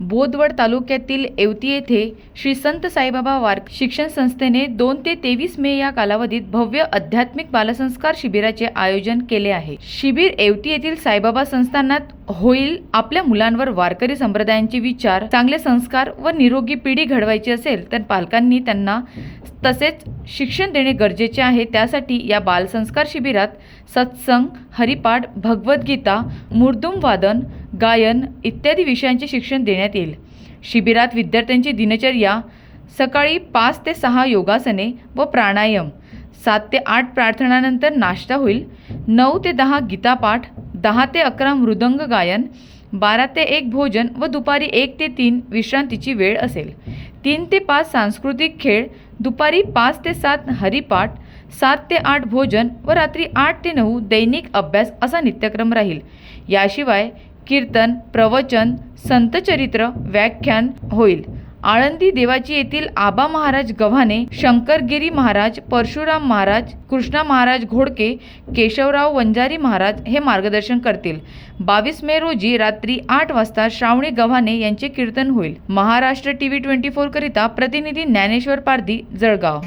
बोदवड तालुक्यातील येवती येथे श्री संत साईबाबा वार शिक्षण संस्थेने दोन ते तेवीस मे या कालावधीत भव्य आध्यात्मिक बालसंस्कार शिबिराचे आयोजन केले आहे. शिबिर येवती येथील साईबाबा संस्थानात होईल. आपल्या मुलांवर वारकरी संप्रदायांचे विचार चांगले संस्कार व निरोगी पिढी घडवायची असेल तर पालकांनी त्यांना तसेच शिक्षण देणे गरजेचे आहे. त्यासाठी या बालसंस्कार शिबिरात सत्संग हरिपाठ भगवद्गीता मुर्दुम वादन गायन इत्यादी विषयांचे शिक्षण देण्यात येईल. शिबिरात विद्यार्थ्यांची दिनचर्या सकाळी पाच ते सहा योगासने व प्राणायाम सात ते आठ प्रार्थनानंतर नाश्ता होईल नऊ ते दहा गीतापाठ दहा ते अकरा मृदंग गायन बारा ते एक भोजन व दुपारी एक ते तीन विश्रांतीची वेळ असेल. तीन ते पाच सांस्कृतिक खेळ दुपारी पाच ते सात हरिपाठ सात ते आठ भोजन व रात्री आठ ते नऊ दैनिक अभ्यास असा नित्यक्रम राहील. याशिवाय कीर्तन प्रवचन संतचरित्र व्याख्यान होईल. आळंदी देवाची येथील आबा महाराज गव्हाणे शंकरगिरी महाराज परशुराम महाराज कृष्णा महाराज घोडके केशवराव वंजारी महाराज हे मार्गदर्शन करतील. बावीस मे रोजी रात्री आठ वाजता श्रावणी गव्हाणे यांचे कीर्तन होईल. महाराष्ट्र टी व्ही ट्वेंटी फोरकरिता प्रतिनिधी ज्ञानेश्वर पारधी जळगाव.